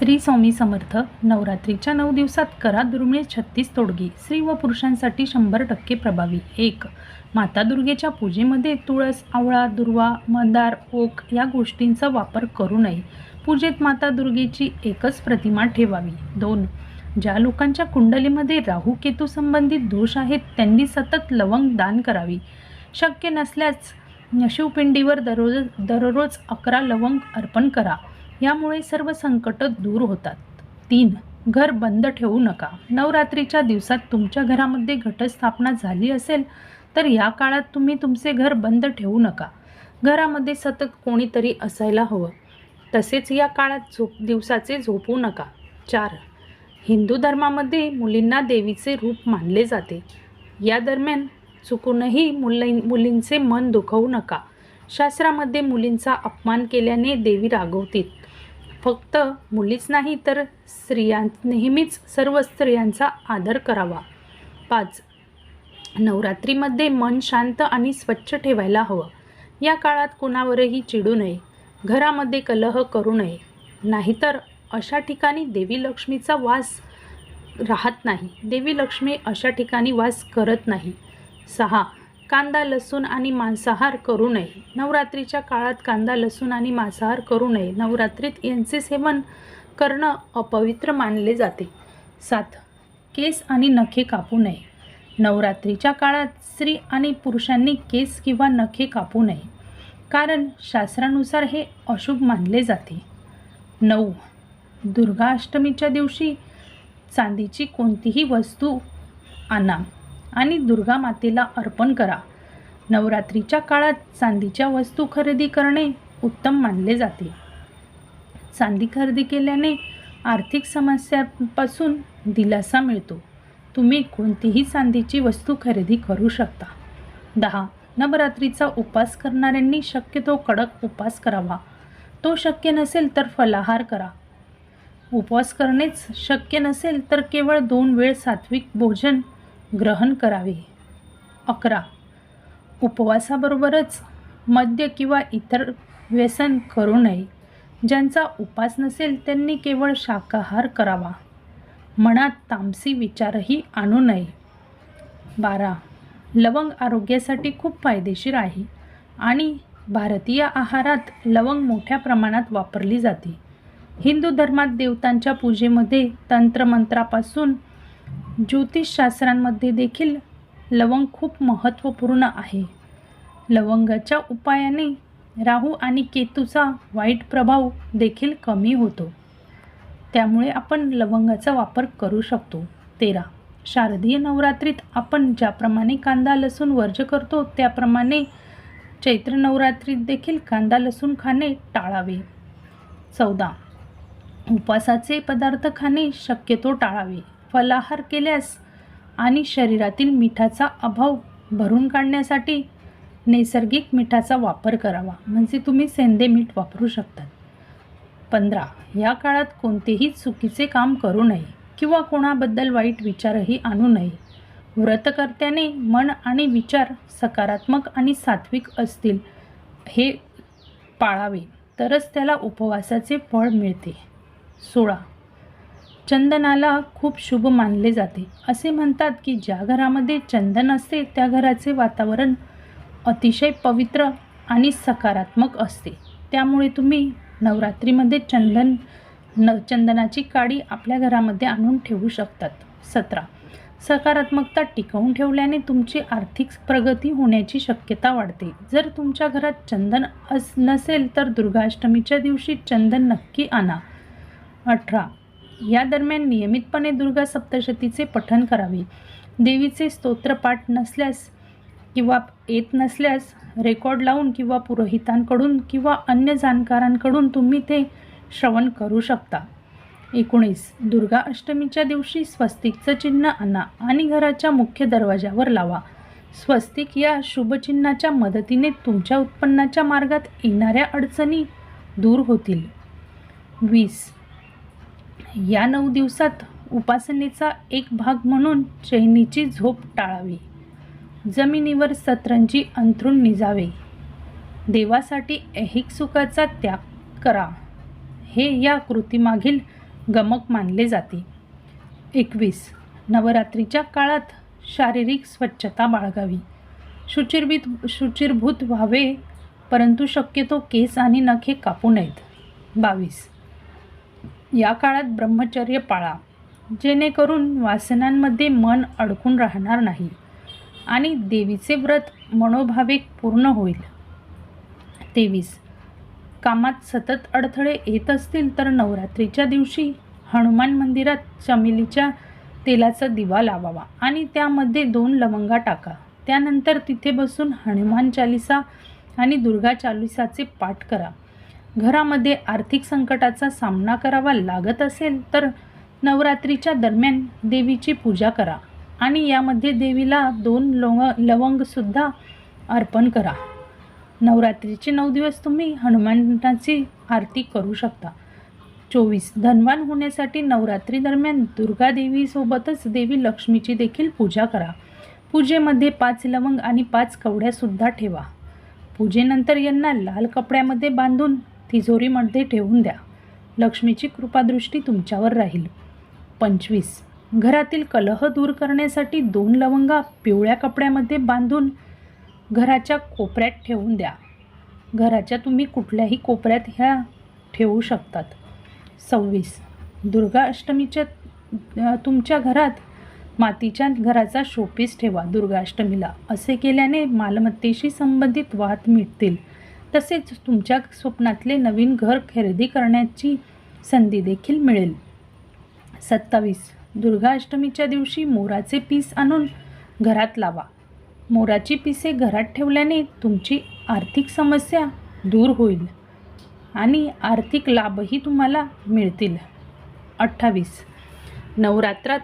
श्री स्वामी समर्थ नवरात्रीच्या नऊ दिवसात करा दुर्मिळ छत्तीस तोडगी. स्त्री व पुरुषांसाठी शंभर टक्के प्रभावी. एक माता दुर्गेच्या पूजेमध्ये तुळस आवळा दुर्वा मंदार ओक या गोष्टींचा वापर करू नये. पूजेत माता दुर्गेची एकच प्रतिमा ठेवावी. दोन ज्या लोकांच्या कुंडलीमध्ये राहू केतू संबंधित दोष आहेत त्यांनी सतत लवंग दान करावी. शक्य नसल्यास शिवपिंडीवर दररोज दररोज अकरा लवंग अर्पण करा. यामुळे सर्व संकट दूर होतात. तीन घर बंद ठेवू नका. नवरात्रीच्या दिवसात तुमच्या घरामध्ये घटस्थापना झाली असेल तर या काळात तुम्ही तुमचे घर बंद ठेवू नका. घरामध्ये सतत कोणीतरी असायला हवं. तसेच या काळात झोप दिवसाचे झोपू नका. चार हिंदू धर्मामध्ये मुलींना देवीचे रूप मानले जाते. या दरम्यान चुकूनही मुलीं मुलींचे मन दुखवू नका. शास्त्रामध्ये मुलींचा अपमान केल्याने देवी रागवतील. फक्त मुलीच नाही तर स्त्रियां नेहमीच सर्व स्त्रियांचा आदर करावा. पाच नवरात्रीमध्ये मन शांत आणि स्वच्छ ठेवायला हवं. या काळात कोणावरही चिडू नये. घरामध्ये कलह करू नये. नाहीतर अशा ठिकाणी देवी लक्ष्मीचा वास राहत नाही. देवी लक्ष्मी अशा ठिकाणी वास करत नाही. सहा कांदा लसूण आणि मांसाहार करू नये. नवरात्रीच्या काळात कांदा लसूण आणि मांसाहार करू नये. नवरात्रीत यांचे सेवन करणं अपवित्र मानले जाते. सात केस आणि नखे कापू नये. नवरात्रीच्या काळात स्त्री आणि पुरुषांनी केस किंवा नखे कापू नये. कारण शास्त्रानुसार हे अशुभ मानले जाते. नऊ दुर्गाष्टमीच्या दिवशी चांदीची कोणतीही वस्तू आणा. आणि दुर्गा मातेला अर्पण करा. नवरात्रीच्या काळात चांदीच्या वस्तू खरेदी करणे उत्तम मानले जाते. चांदी खरेदी केल्याने आर्थिक समस्यांपासून दिलासा मिळतो. तुम्ही कोणतीही चांदीची वस्तू खरेदी करू शकता. दहा. नवरात्रीचा उपास करणाऱ्यांनी शक्यतो कडक उपास करावा. तो शक्य नसेल तर फलाहार करा. उपवास करणेच शक्य नसेल तर केवळ दोन वेळ सात्विक भोजन ग्रहण करावे. अकरा. उपवासाबरोबरच मद्य किंवा इतर व्यसन करू नये. ज्यांचा उपास नसेल त्यांनी केवळ शाकाहार करावा. मनात तामसी विचारही आणू नये. बारा. लवंग आरोग्यासाठी खूप फायदेशीर आहे आणि भारतीय आहारात लवंग मोठ्या प्रमाणात वापरली जाते. हिंदू धर्मात देवतांच्या पूजेमध्ये तंत्रमंत्रापासून ज्योतिषशास्त्रांमध्ये देखील लवंग खूप महत्त्वपूर्ण आहे. लवंगाच्या उपायाने राहू आणि केतूचा वाईट प्रभाव देखील कमी होतो. त्यामुळे आपण लवंगाचा वापर करू शकतो. तेरा. शारदीय नवरात्रीत आपण ज्याप्रमाणे कांदा लसूण वर्ज करतो त्याप्रमाणे चैत्र नवरात्रीत देखील कांदा लसूण खाणे टाळावे. चौदा. उपवासाचे पदार्थ खाणे शक्यतो टाळावे. फलाहार केल्यास आणि शरीरातील मिठाचा अभाव भरून काढण्यासाठी नैसर्गिक मिठाचा वापर करावा. म्हणजे तुम्ही सेंदे मीठ वापरू शकतात पंधरा या काळात कोणतेही चुकीचे काम करू नये किंवा कोणाबद्दल वाईट विचारही आणू नये. व्रतकर्त्याने मन आणि विचार सकारात्मक आणि सात्विक असतील हे पाळावे तरच त्याला उपवासाचे फळ मिळते. सोळा चंदनाला खूप शुभ मानले जाते. असे म्हणतात की ज्या घरामध्ये चंदन असते त्या घराचे वातावरण अतिशय पवित्र आणि सकारात्मक असते. त्यामुळे तुम्ही नवरात्रीमध्ये चंदन न चंदनाची काडी आपल्या घरामध्ये आणून ठेवू शकतात. सतरा. सकारात्मकता टिकवून ठेवल्याने तुमची आर्थिक प्रगती होण्याची शक्यता वाढते. जर तुमच्या घरात चंदन अस नसेल तर दुर्गाष्टमीच्या दिवशी चंदन नक्की आणा. अठरा. या दरम्यान नियमितपणे दुर्गा सप्तशतीचे पठण करावे. देवीचे स्तोत्रपाठ नसल्यास किंवा येत नसल्यास रेकॉर्ड लावून किंवा पुरोहितांकडून किंवा अन्य जाणकारांकडून तुम्ही ते श्रवण करू शकता. एकोणीस. दुर्गा अष्टमीच्या दिवशी स्वस्तिकचं चिन्ह आणा आणि घराच्या मुख्य दरवाजावर लावा. स्वस्तिक या शुभचिन्हाच्या मदतीने तुमच्या उत्पन्नाच्या मार्गात येणाऱ्या अडचणी दूर होतील. वीस. या नऊ दिवसात उपासनेचा एक भाग म्हणून चैनीची झोप टाळावी. जमिनीवर सतरंजी अंथरूण निजावे. देवासाठी ऐहिक सुखाचा त्याग करा. हे या कृतीमागील गमक मानले जाते. एकवीस. नवरात्रीच्या काळात शारीरिक स्वच्छता बाळगावी. शुचिरभूत शुचिर्भूत व्हावे परंतु शक्यतो केस आणि नखे कापू नयेत. बावीस. या काळात ब्रह्मचर्य पाळा. जेणेकरून वासनांमध्ये मन अडकून राहणार नाही आणि देवीचे व्रत मनोभावे पूर्ण होईल. तेवीस. कामात सतत अडथळे येत असतील तर नवरात्रीच्या दिवशी हनुमान मंदिरात चमेलीच्या तेलाचा दिवा लावावा आणि त्यामध्ये दोन लवंगा टाका. त्यानंतर तिथे बसून हनुमान चालिसा आणि दुर्गा चालिसाचे पाठ करा. घरामध्ये आर्थिक संकटाचा सामना करावा लागत असेल तर नवरात्रीच्या दरम्यान देवीची पूजा करा आणि यामध्ये देवीला दोन लव लवंगसुद्धा अर्पण करा. नवरात्रीचे नऊ दिवस तुम्ही हनुमानाची आरती करू शकता. चोवीस धनवान होण्यासाठी नवरात्री दरम्यान दुर्गा देवीसोबतच देवी लक्ष्मीची देखील पूजा करा. पूजेमध्ये पाच लवंग आणि पाच कवड्यासुद्धा ठेवा. पूजेनंतर यांना लाल कपड्यामध्ये बांधून तिजोरीमध्ये ठेवून द्या. लक्ष्मीची कृपादृष्टी तुमच्यावर राहील. पंचवीस. घरातील कलह दूर करण्यासाठी दोन लवंगा पिवळ्या कपड्यामध्ये बांधून घराच्या कोपऱ्यात ठेवून द्या. घराच्या तुम्ही कुठल्याही कोपऱ्यात ह्या ठेवू शकतात. सव्वीस. दुर्गा अष्टमीच्या तुमच्या घरात मातीच्या घराचा शोपीस ठेवा दुर्गाष्टमीला असे केल्याने मालमत्तेशी संबंधित वाद मिटतील. तसेच तुमच्या स्वप्नातले नवीन घर खरेदी करण्याची संधी देखील मिळेल. सत्तावीस. दुर्गाष्टमीच्या दिवशी मोराचे पीस आणून घरात लावा. मोराची पिसे घरात ठेवल्याने तुमची आर्थिक समस्या दूर होईल आणि आर्थिक लाभही तुम्हाला मिळतील. अठ्ठावीस. नवरात्रात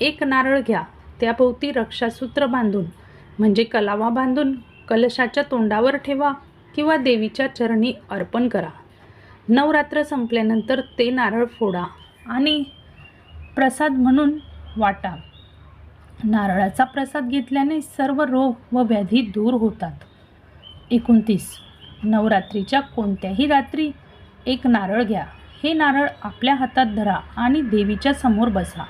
एक नारळ घ्या. त्याभोवती रक्षासूत्र बांधून म्हणजे कलावा बांधून कलशाच्या तोंडावर ठेवा. किंवा देवीच्या चरणी अर्पण करा. नवरात्र संपल्यानंतर ते नारळ फोडा आणि प्रसाद म्हणून वाटा. नारळाचा प्रसाद घेतल्याने सर्व रोग व व्याधी दूर होतात. एकोणतीस. नवरात्रीच्या कोणत्याही रात्री एक नारळ घ्या. हे नारळ आपल्या हातात धरा आणि देवीच्या समोर बसा.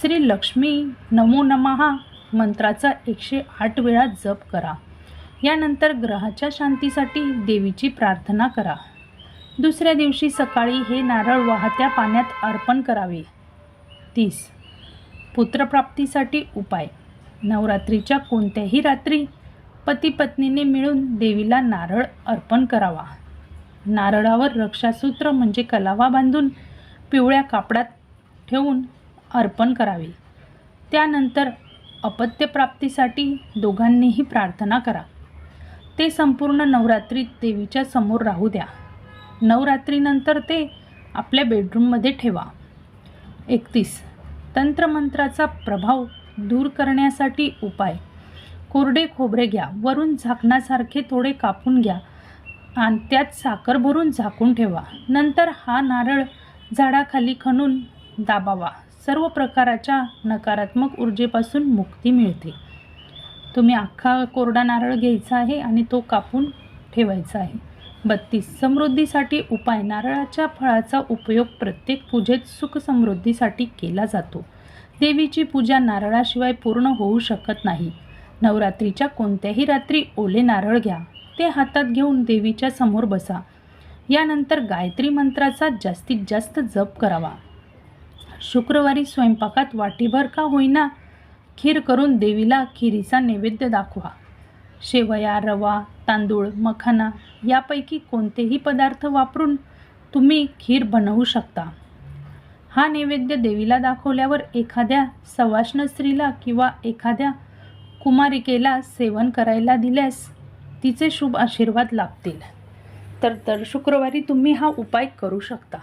श्री लक्ष्मी नमो नमहा मंत्राचा एकशे आठ वेळा जप करा. यानंतर ग्रहाच्या शांतीसाठी देवीची प्रार्थना करा. दुसऱ्या दिवशी सकाळी हे नारळ वाहत्या पाण्यात अर्पण करावे. तीस. पुत्रप्राप्तीसाठी उपाय. नवरात्रीच्या कोणत्याही रात्री पती पत्नीने मिळून देवीला नारळ अर्पण करावा. नारळावर रक्षासूत्र म्हणजे कलावा बांधून पिवळ्या कापडात ठेवून अर्पण करावे. त्यानंतर अपत्यप्राप्तीसाठी दोघांनीही प्रार्थना करा. ते संपूर्ण नवरात्रीत देवीच्या समोर राहू द्या. नवरात्रीनंतर ते आपल्या बेडरूममध्ये ठेवा. एकतीस. तंत्रमंत्राचा प्रभाव दूर करण्यासाठी उपाय. कोरडे खोबरे घ्या. वरून झाकणासारखे थोडे कापून घ्या आणि त्यात साखर भरून झाकून ठेवा. नंतर हा नारळ झाडाखाली खणून दाबावा. सर्व प्रकाराच्या नकारात्मक ऊर्जेपासून मुक्ती मिळते. तुम्ही अख्खा कोरडा नारळ घ्यायचा आहे आणि तो कापून ठेवायचा आहे. बत्तीस समृद्धीसाठी उपाय. नारळाच्या फळाचा उपयोग प्रत्येक पूजेत सुख समृद्धीसाठी केला जातो. देवीची पूजा नारळाशिवाय पूर्ण होऊ शकत नाही. नवरात्रीच्या कोणत्याही रात्री ओले नारळ घ्या. ते हातात घेऊन देवीच्या समोर बसा. यानंतर गायत्री मंत्राचा जास्तीत जास्त जप करावा. शुक्रवारी स्वयंपाकात वाटीभर का होईना खीर करून देवीला खिरीचा नैवेद्य दाखवा. शेवया रवा तांदूळ मखाना यापैकी कोणतेही पदार्थ वापरून तुम्ही खीर बनवू शकता. हा नैवेद्य देवीला दाखवल्यावर एखाद्या सवाष्ण स्त्रीला किंवा एखाद्या कुमारिकेला सेवन करायला दिल्यास तिचे शुभ आशीर्वाद लाभतील. तर दर शुक्रवारी तुम्ही हा उपाय करू शकता.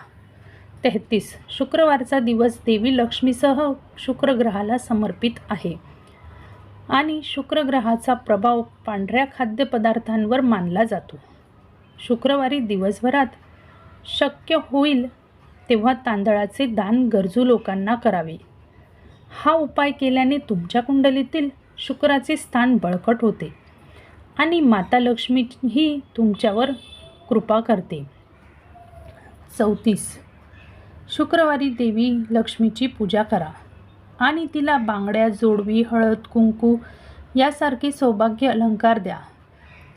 तेहतीस. शुक्रवारचा दिवस देवी लक्ष्मीसह शुक्रग्रहाला समर्पित आहे. आणि शुक्रग्रहाचा प्रभाव पांढऱ्या खाद्यपदार्थांवर मानला जातो. शुक्रवारी दिवसभरात शक्य होईल तेव्हा तांदळाचे दान गरजू लोकांना करावे. हा उपाय केल्याने तुमच्या कुंडलीतील शुक्राचे स्थान बळकट होते आणि माता लक्ष्मी ही तुमच्यावर कृपा करते. चौतीस. शुक्रवारी देवी लक्ष्मीची पूजा करा आणि तिला बांगड्या जोडवी हळद कुंकू यासारखे सौभाग्य अलंकार द्या.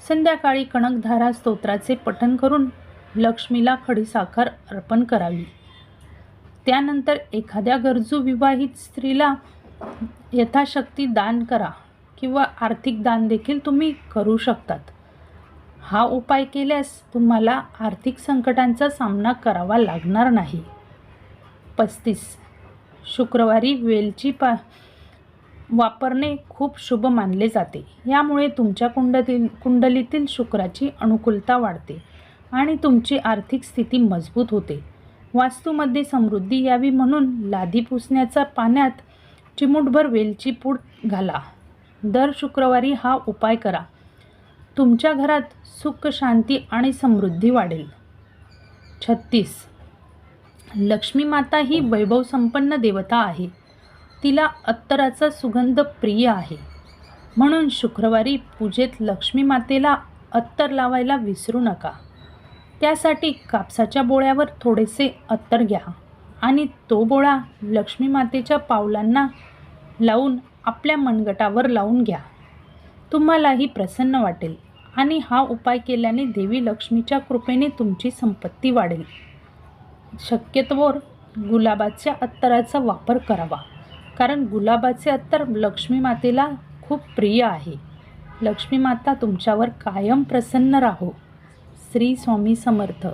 संध्याकाळी कणकधारा स्तोत्राचे पठण करून लक्ष्मीला खडीसाखर अर्पण करावी. त्यानंतर एखाद्या गरजू विवाहित स्त्रीला यथाशक्ती दान करा किंवा आर्थिक दान देखील तुम्ही करू शकतात. हा उपाय केल्यास तुम्हाला आर्थिक संकटांचा सामना करावा लागणार नाही. पस्तीस. शुक्रवारी वेलची पा वापरणे खूप शुभ मानले जाते. यामुळे तुमच्या कुंडतील कुंडलीतील शुक्राची अनुकूलता वाढते आणि तुमची आर्थिक स्थिती मजबूत होते. वास्तूमध्ये समृद्धी यावी म्हणून लादी पुसण्याचा पाण्यात चिमूटभर वेलची पूड घाला. दर शुक्रवारी हा उपाय करा. तुमच्या घरात सुख शांती आणि समृद्धी वाढेल. छत्तीस. लक्ष्मी माता ही वैभवसंपन्न देवता आहे. तिला अत्तराचा सुगंध प्रिय आहे. म्हणून शुक्रवारी पूजेत लक्ष्मी मातेला अत्तर लावायला विसरू नका. त्यासाठी कापसाच्या बोळ्यावर थोडेसे अत्तर घ्या आणि तो बोळा लक्ष्मी मातेच्या पावलांना लावून आपल्या मनगटावर लावून घ्या. तुम्हालाही प्रसन्न वाटेल आणि हा उपाय केल्याने देवी लक्ष्मीच्या कृपेने तुमची संपत्ती वाढेल. शक्यतोवर गुलाबाच्या अत्तराचा वापर करावा. कारण गुलाबाचे अत्तर लक्ष्मी मातेला खूप प्रिय आहे. लक्ष्मी माता तुमच्यावर कायम प्रसन्न राहो. श्री स्वामी समर्थ.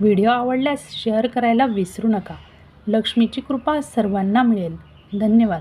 व्हिडिओ आवडल्यास शेअर करायला विसरू नका. लक्ष्मीची कृपा सर्वांना मिळेल. धन्यवाद.